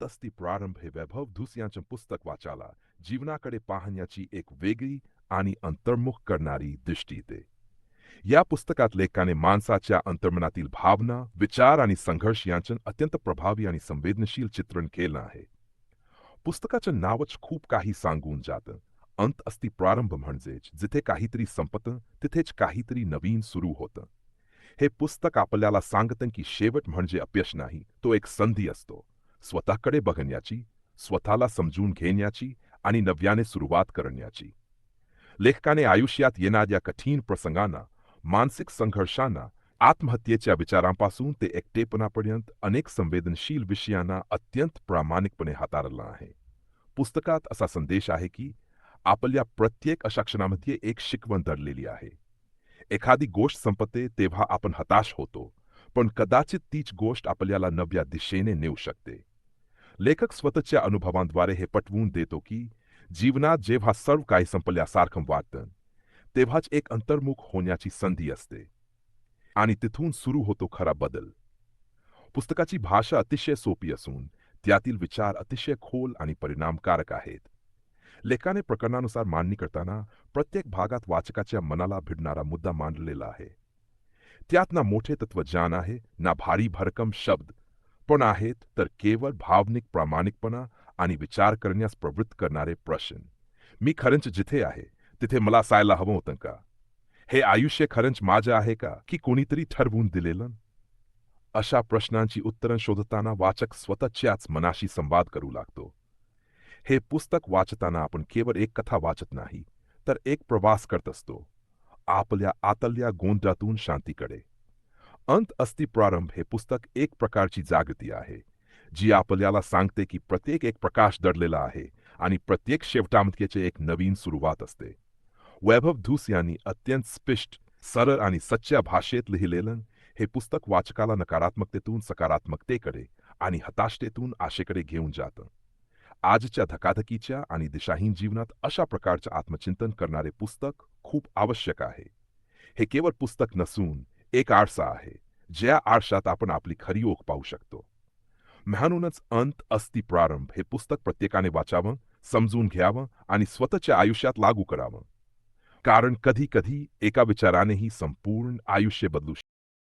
तस्ती प्रारंभ हे वैभव धुस पुस्तक वाचाला जीवनाकडे पाहण्याची एक वेगळी आणि अंतर्मुख करणारी दृष्टी दे या पुस्तकात लेखकाने माणसाच्या अंतर्मनातील भावना विचार आणि संघर्ष यांचं अत्यंत प्रभावी आणि संवेदनशील चित्रण केलं आहे. पुस्तकाचं नावच खूप काही सांगून जातं. अंत अस्ति प्रारंभ म्हणजेच जिथे काहीतरी संपतं तिथेच काहीतरी नवीन सुरू होतं. हे पुस्तक आपल्याला सांगतं की शेवट म्हणजे अपयश नाही तो एक संधी असतो. स्वतःकडे बघण्याची स्वतःला समजून घेण्याची आणि नव्याने सुरुवात करण्याची. लेखकाने आयुष्यात येणाऱ्या कठीण प्रसंगांना मानसिक संघर्षांना आत्महत्येच्या विचारांपासून ते एकटेपणापर्यंत अनेक संवेदनशील विषयांना अत्यंत प्रामाणिकपणे हाताळलं आहे. पुस्तकात असा संदेश आहे की आपल्या प्रत्येक अशा क्षणामध्ये एक शिकवण दडलेली आहे. एखादी गोष्ट संपते तेव्हा आपण हताश होतो पण कदाचित तीच गोष्ट आपल्याला नव्या दिशेने नेऊ शकते. लेखक स्वतःच्या अनुभवांद्वारे हे पटवून देतो की जीवनात जेव्हा सर्व काही संपल्यासारखं वाटतं तेव्हाच एक अंतर्मुख होण्याची संधी असते. आणि तिथून सुरू होतो खरा बदल. पुस्तकाची भाषा अतिशय सोपी असून त्यातील विचार अतिशय खोल आणि परिणामकारक आहेत. लेखाने प्रकरणानुसार मांडणी करताना प्रत्येक भागात वाचकाच्या मनाला भिडणारा मुद्दा मांडलेला आहे. त्यात ना मोठे तत्वज्ञान आहे ना भारी भरकम शब्द पण आहेत तर केवळ भावनिक प्रामाणिकपणा आणि विचार करण्यास प्रवृत्त करणारे प्रश्न. मी खरंच जिथे आहे तिथे मला असायला हवं होतं का? हे आयुष्य खरंच माझं आहे का की कोणीतरी ठरवून दिलेलं? अशा प्रश्नांची उत्तरं शोधताना वाचक स्वतःच्याच मनाशी संवाद करू लागतो. हे पुस्तक वाचताना आपण केवळ एक कथा वाचत नाही तर एक प्रवास करत असतो. आपल्या आतल्या गोंधळातून शांतीकडे. अंत अस्ति प्रारंभ हे पुस्तक एक प्रकारची जागृती आहे जी आपल्याला सांगते की प्रत्येक एक प्रकाश दडलेला आहे आणि प्रत्येक शेवटामध्ये एक नवीन सुरुवात असते. वैभव धूस यांनी अत्यंत स्पिष्ट सरळ आणि सच्च्या भाषेत लिहिलेलं हे पुस्तक वाचकाला नकारात्मकतेतून सकारात्मकतेकडे आणि हताशतेतून आशेकडे घेऊन जातं. आजच्या धकाधकीच्या आणि दिशाहीन जीवनात अशा प्रकारचं आत्मचिंतन करणारे पुस्तक खूप आवश्यक आहे. हे केवळ पुस्तक नसून एक आरसा आहे ज्या आरशात आपण आपली खरी ओख पाहू शकतो. म्हणूनच अंत अस्ति प्रारंभ हे पुस्तक प्रत्येकाने वाचावं समजून घ्यावं आणि स्वतःच्या आयुष्यात लागू करावं. कारण कधी कधी एका विचारानेही संपूर्ण आयुष्य बदलू